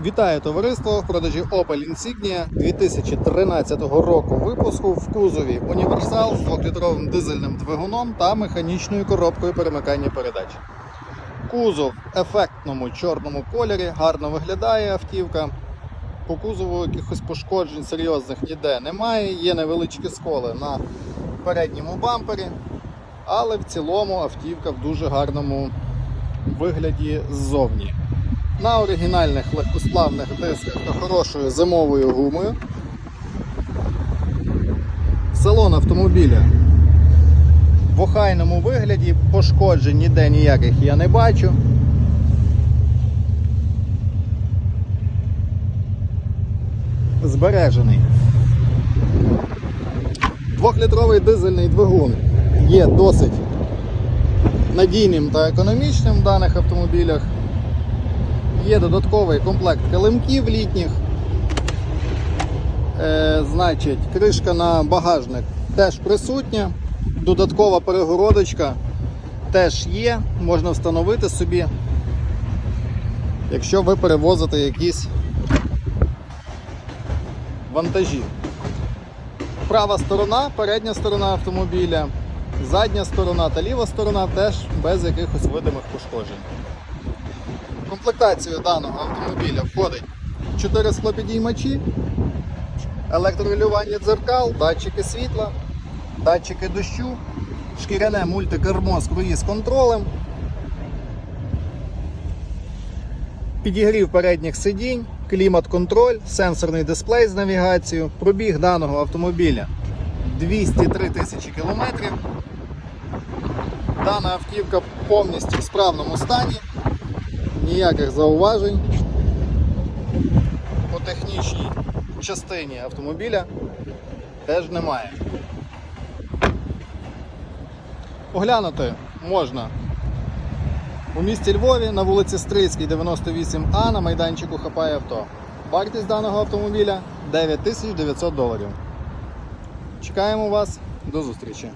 Вітаю товариство в продажі Opel Insignia 2013 року випуску в кузові універсал з 2-літровим дизельним двигуном та механічною коробкою перемикання передач. Кузов в ефектному чорному кольорі, гарно виглядає автівка. По кузову якихось пошкоджень серйозних ніде немає. Є невеличкі сколи на передньому бампері, але в цілому автівка в дуже гарному вигляді ззовні. На оригінальних легкосплавних дисках та хорошою зимовою гумою. Салон автомобіля в охайному вигляді, пошкоджень ніде ніяких я не бачу. Збережений. Двохлітровий дизельний двигун є досить надійним та економічним в даних автомобілях. Є додатковий комплект килимків літніх. Е, значить, кришка на багажник теж присутня. Додаткова перегородочка теж є. Можна встановити собі, якщо ви перевозите якісь вантажі. Права сторона, передня сторона автомобіля, задня сторона та ліва сторона теж без якихось видимих пошкоджень. Комплектацію даного автомобіля входить 4 склопідіймачі, електрорегулювання дзеркал, датчики світла, датчики дощу, шкіряне мультикермо з круїз контролем, підігрів передніх сидінь, клімат-контроль, сенсорний дисплей з навігацією, пробіг даного автомобіля 203 тисячі кілометрів. Дана автівка повністю в справному стані ніяких зауважень по технічній частині автомобіля теж немає. Оглянути можна у місті Львові на вулиці Стрийській, 98А на майданчику Хапає авто. Вартість даного автомобіля 9900 доларів. Чекаємо вас, до зустрічі!